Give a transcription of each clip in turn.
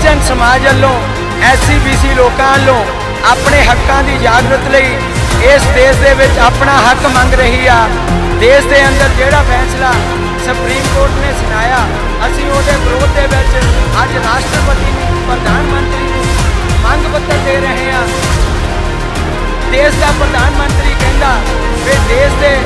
ਬਹੁਜਨ ਸਮਾਜ ਵੱਲੋਂ SC BC ਲੋਕਾਂ ਵੱਲੋਂ ਆਪਣੇ ਹੱਕਾਂ ਦੀ ਜਾਗਰਤ ਲਈ ਇਸ ਦੇਸ਼ ਦੇ ਵਿੱਚ ਆਪਣਾ ਹੱਕ ਮੰਗ ਰਹੀ ਆ। ਦੇਸ਼ ਦੇ ਅੰਦਰ ਜਿਹੜਾ ਫੈਸਲਾ ਸੁਪਰੀਮ ਕੋਰਟ ਨੇ ਸੁਣਾਇਆ, ਅਸੀਂ ਉਹਦੇ ਵਿਰੋਧ ਦੇ ਵਿੱਚ ਅੱਜ ਰਾਸ਼ਟਰਪਤੀ ਨੂੰ, ਪ੍ਰਧਾਨ ਮੰਤਰੀ ਨੂੰ ਮੰਗ ਪੱਤਰ ਦੇ ਰਹੇ ਹਾਂ ਦੇਸ਼ ਦਾ ਪ੍ਰਧਾਨ ਮੰਤਰੀ ਕਹਿੰਦਾ ਵੀ ਦੇਸ਼ ਦੇ,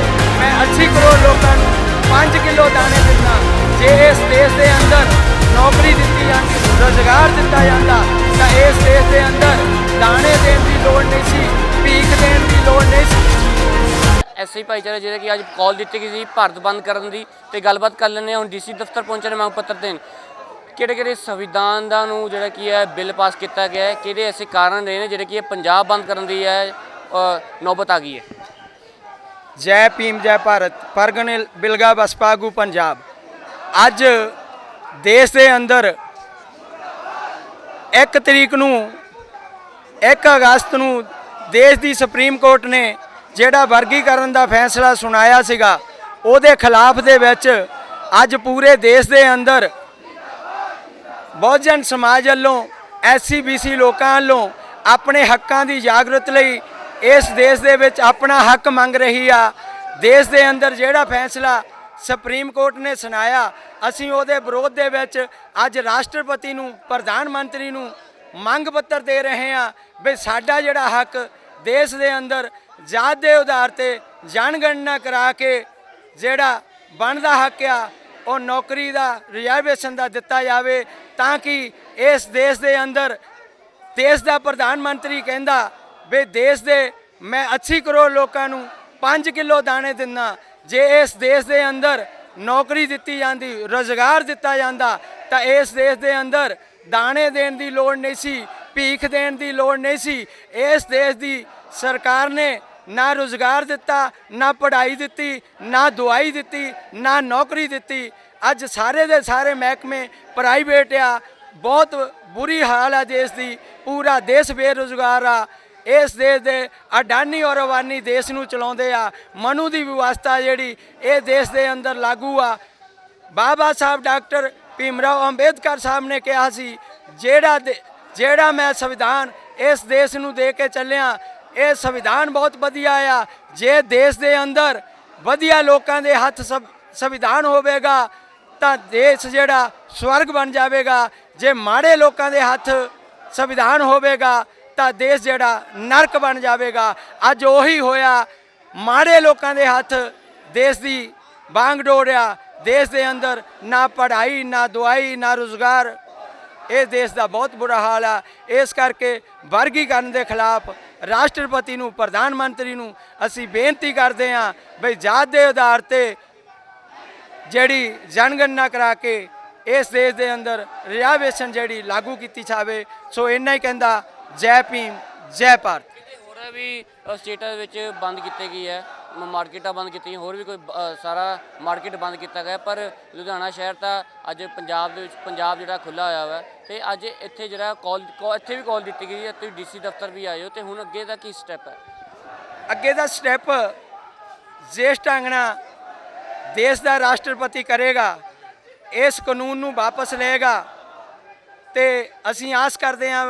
ਮੈਂ 80 ਕਰੋੜ ਲੋਕਾਂ ਨੂੰ 5 ਕਿਲੋ ਦਾਣੇ ਦਿੰਦਾ, ਜੇ ਇਸ ਦੇਸ਼ ਦੇ ਅੰਦਰ ਨੌਕਰੀ ਦਿੱਤੀ ਜਾਂਦੀ ਰੋਜ਼ਗਾਰ ਦਿੱਤਾ ਜਾਂਦਾ ਤਾਂ ਇਸ ਦੇਸ਼ ਦੇ ਅੰਦਰ ਦਾਣੇ ਦੇਣ ਦੀ ਲੋੜ ਨਹੀਂ ਸੀ ਭੀਖ ਦੇਣ ਦੀ ਲੋੜ ਨਹੀਂ ਸੀ। ਐਸਆਈ ਭਾਈਚਾਰਾ ਜਿਹੜੇ ਕਿ ਅੱਜ ਕਾਲ ਦਿੱਤੀ ਗਈ ਸੀ ਭਾਰਤ ਬੰਦ ਕਰਨ ਦੀ ਤੇ ਗੱਲਬਾਤ ਕਰ ਲੈਂਦੇ ਹਾਂ। ਹੁਣ ਡੀਸੀ ਦਫ਼ਤਰ ਪਹੁੰਚਣ ਮੰਗ ਪੱਤਰ ਦੇਣ। ਕਿਹੜੇ ਕਿਹੜੇ ਸੰਵਿਧਾਨ ਦਾ ਨੂੰ ਜਿਹੜਾ ਕੀ ਹੈ ਬਿੱਲ ਪਾਸ ਕੀਤਾ ਗਿਆ ਹੈ ਕਿਹਦੇ ਐਸੇ ਕਾਰਨ ਰਹੇ ਨੇ ਜਿਹੜੇ ਕਿ ਇਹ ਪੰਜਾਬ ਬੰਦ ਕਰਨ ਦੀ ਹੈ ਨੌਬਤ ਆ ਗਈ ਹੈ? ਜੈ ਭੀਮ ਜੈ ਭਾਰਤ। ਪਰਗਨੇ ਬਿਲਗਾ ਬਸਪਾਗੂ ਪੰਜਾਬ। ਅੱਜ ਦੇਸ਼ ਦੇ ਅੰਦਰ 1 ਤਰੀਕ ਨੂੰ 1 ਅਗਸਤ ਨੂੰ ਦੇਸ਼ ਦੀ ਸੁਪਰੀਮ ਕੋਰਟ ਨੇ ਜਿਹੜਾ ਵਰਗੀਕਰਨ ਦਾ ਫੈਸਲਾ ਸੁਣਾਇਆ ਸੀਗਾ, ਉਹਦੇ ਖਿਲਾਫ ਦੇ ਵਿੱਚ ਅੱਜ ਪੂਰੇ ਦੇਸ਼ ਦੇ ਅੰਦਰ ਬਹੁਜਨ ਸਮਾਜ ਵੱਲੋਂ ਐਸਸੀ ਬੀਸੀ ਲੋਕਾਂ ਵੱਲੋਂ ਆਪਣੇ ਹੱਕਾਂ ਦੀ ਜਾਗਰਤ ਲਈ ਇਸ ਦੇਸ਼ ਦੇ ਵਿੱਚ ਆਪਣਾ ਹੱਕ ਮੰਗ ਰਹੀ ਆ। ਦੇਸ਼ ਦੇ ਅੰਦਰ ਜਿਹੜਾ ਫੈਸਲਾ ਸੁਪਰੀਮ ਕੋਰਟ ਨੇ ਸੁਣਾਇਆ, ਅਸੀਂ ਉਹਦੇ ਵਿਰੋਧ ਦੇ ਵਿੱਚ ਅੱਜ ਰਾਸ਼ਟਰਪਤੀ ਨੂੰ, ਪ੍ਰਧਾਨ ਮੰਤਰੀ ਨੂੰ ਮੰਗ ਪੱਤਰ ਦੇ ਰਹੇ ਹਾਂ ਵੀ ਸਾਡਾ ਜਿਹੜਾ ਹੱਕ ਦੇਸ਼ ਦੇ ਅੰਦਰ ਜਾਤ ਦੇ ਆਧਾਰ ਤੇ ਜਨਗਣਨਾ ਕਰਾ ਕੇ ਜਿਹੜਾ ਬਣਦਾ ਹੱਕ ਆ, ਉਹ ਨੌਕਰੀ ਦਾ ਰਿਜ਼ਰਵੇਸ਼ਨ ਦਾ ਦਿੱਤਾ ਜਾਵੇ ਤਾਂ ਕਿ ਇਸ ਦੇਸ਼ ਦੇ ਅੰਦਰ ਦੇਸ਼ ਦਾ ਪ੍ਰਧਾਨ ਮੰਤਰੀ ਕਹਿੰਦਾ ਵੀ ਦੇਸ਼ ਦੇ ਮੈਂ 80 ਕਰੋੜ ਲੋਕਾਂ ਨੂੰ 5 ਕਿਲੋ ਦਾਣੇ ਦਿੰਦਾ ਜੇ ਇਸ ਦੇਸ਼ ਦੇ ਅੰਦਰ ਨੌਕਰੀ ਦਿੱਤੀ ਜਾਂਦੀ, ਰੋਜ਼ਗਾਰ ਦਿੱਤਾ ਜਾਂਦਾ, ਤਾਂ ਇਸ ਦੇਸ਼ ਦੇ ਅੰਦਰ ਦਾਣੇ ਦੇਣ ਦੀ ਲੋੜ ਨਹੀਂ ਸੀ, ਭੀਖ ਦੇਣ ਦੀ ਲੋੜ ਨਹੀਂ ਸੀ। ਇਸ ਦੇਸ਼ ਦੀ ਸਰਕਾਰ ਨੇ ਨਾ ਰੋਜ਼ਗਾਰ ਦਿੱਤਾ, ਨਾ ਪੜ੍ਹਾਈ ਦਿੱਤੀ, ਨਾ ਦਵਾਈ ਦਿੱਤੀ, ਨਾ ਨੌਕਰੀ ਦਿੱਤੀ। ਅੱਜ ਸਾਰੇ ਦੇ ਸਾਰੇ ਮਹਿਕਮੇ ਪ੍ਰਾਈਵੇਟ ਆ। ਬਹੁਤ ਬੁਰੀ ਹਾਲ ਆ ਦੇਸ਼ ਦੀ। ਪੂਰਾ ਦੇਸ਼ ਬੇਰੁਜ਼ਗਾਰ ਆ। ਇਸ ਦੇਸ਼ ਦੇ ਅਡਾਨੀ ਔਰ ਅਵਾਨੀ ਦੇਸ਼ ਨੂੰ ਚਲਾਉਂਦੇ ਆ। ਮਨੂ ਦੀ ਵਿਵਸਥਾ ਜਿਹੜੀ ਇਹ ਦੇਸ਼ ਦੇ ਅੰਦਰ ਲਾਗੂ ਆ। ਬਾਬਾ ਸਾਹਿਬ ਡਾਕਟਰ ਭੀਮਰਾਓ ਅੰਬੇਦਕਰ ਸਾਹਿਬ ਨੇ ਕਿਹਾ ਸੀ, ਜਿਹੜਾ ਦੇ- ਜਿਹੜਾ ਮੈਂ ਸੰਵਿਧਾਨ ਇਸ ਦੇਸ਼ ਨੂੰ ਦੇ ਕੇ ਚੱਲਿਆ, ਇਹ ਸੰਵਿਧਾਨ ਬਹੁਤ ਵਧੀਆ ਆ। ਜੇ ਦੇਸ਼ ਦੇ ਅੰਦਰ ਵਧੀਆ ਲੋਕਾਂ ਦੇ ਹੱਥ ਸੰ- ਸੰਵਿਧਾਨ ਹੋਵੇਗਾ, ਤਾਂ ਦੇਸ਼ ਜਿਹੜਾ ਸਵਰਗ ਬਣ ਜਾਵੇਗਾ। ਜੇ ਮਾੜੇ ਲੋਕਾਂ ਦੇ ਹੱਥ ਸੰਵਿਧਾਨ ਹੋਵੇਗਾ ਤਾਂ ਦੇਸ਼ ਜਿਹੜਾ ਨਰਕ ਬਣ ਜਾਵੇਗਾ। ਅੱਜ ਉਹੀ ਹੋਇਆ। ਮਾੜੇ ਲੋਕਾਂ ਦੇ ਹੱਥ ਦੇਸ਼ ਦੀ ਬਾਂਗ ਡੋੜਿਆ। ਦੇਸ਼ ਦੇ ਅੰਦਰ ਨਾ ਪੜ੍ਹਾਈ, ਨਾ ਦਵਾਈ, ਨਾ ਰੋਜ਼ਗਾਰ। ਇਹ ਦੇਸ਼ ਦਾ ਬਹੁਤ ਬੁਰਾ ਹਾਲ ਆ। ਇਸ ਕਰਕੇ ਵਰਗੀਕਰਨ ਦੇ ਖਿਲਾਫ ਰਾਸ਼ਟਰਪਤੀ ਨੂੰ, ਪ੍ਰਧਾਨ ਮੰਤਰੀ ਨੂੰ ਅਸੀਂ ਬੇਨਤੀ ਕਰਦੇ ਹਾਂ ਬਈ ਜਾਤ ਦੇ ਆਧਾਰ ਤੇ ਜਿਹੜੀ ਜਨਗਣਨਾ ਕਰਾ ਕੇ ਇਸ ਦੇਸ਼ ਦੇ ਅੰਦਰ ਰਿਜ਼ਰਵੇਸ਼ਨ ਜਿਹੜੀ ਲਾਗੂ ਕੀਤੀ ਜਾਵੇ। ਸੋ ਇੰਨਾ ਹੀ ਕਹਿੰਦਾ। ਜੈ ਭੀਮ ਜੈ ਭਾਰਤ। ਕਿਤੇ ਹੋਰ ਵੀ ਸਟੇਟਾਂ ਵਿੱਚ ਬੰਦ ਕੀਤੀ ਗਈ ਹੈ ਮ- ਮਾਰਕੀਟਾਂ ਬੰਦ ਕੀਤੀਆਂ ਹੋਰ ਵੀ ਕੋਈ ਬ- ਅ, ਸਾਰਾ ਮਾਰਕੀਟ ਬੰਦ ਕੀਤਾ ਗਿਆ ਪਰ ਲੁਧਿਆਣਾ ਸ਼ਹਿਰ ਤਾਂ ਅੱਜ ਪੰਜਾਬ ਦੇ ਵਿੱਚ ਪੰਜਾਬ ਜਿਹੜਾ ਖੁੱਲਾ ਹੋਇਆ ਵਾ ਤੇ ਅੱਜ ਇੱਥੇ ਜਿਹੜਾ ਕਾਲ ਇੱਥੇ ਵੀ ਕਾਲ ਦਿੱਤੀ ਗਈ ਹੈ ਤੁਸੀਂ ਡੀਸੀ ਦਫ਼ਤਰ ਵੀ ਆਏ ਹੋ ਤੇ ਹੁਣ ਅੱਗੇ ਦਾ ਕੀ ਸਟੈਪ ਹੈ? ਅੱਗੇ ਦਾ ਸਟੈਪ ਜਿਸ ਢੰਗ ਨਾਲ ਦੇਸ਼ ਦਾ ਰਾਸ਼ਟਰਪਤੀ ਕਰੇਗਾ ਇਸ ਕਾਨੂੰਨ ਨੂੰ ਵਾਪਸ ਲਏਗਾ ਤੇ ਅਸੀਂ ਆਸ ਕਰਦੇ ਹਾਂ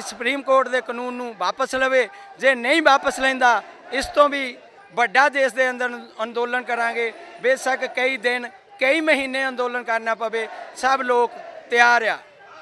ਸੁਪਰੀਮ ਕੋਰਟ ਦੇ ਕਾਨੂੰਨ ਨੂੰ ਵਾਪਸ ਲਵੇ, ਜੇ ਨਹੀਂ ਵਾਪਸ ਲੈਂਦਾ, ਇਸ ਤੋਂ ਵੀ ਵੱਡਾ ਦੇਸ਼ ਦੇ ਅੰਦਰ ਅੰਦੋਲਨ ਕਰਾਂਗੇ। ਬੇਸ਼ੱਕ ਕਈ ਦਿਨ, ਕਈ ਮਹੀਨੇ ਅੰਦੋਲਨ ਕਰਨਾ ਪਵੇ, ਸਭ ਲੋਕ ਤਿਆਰ ਆ।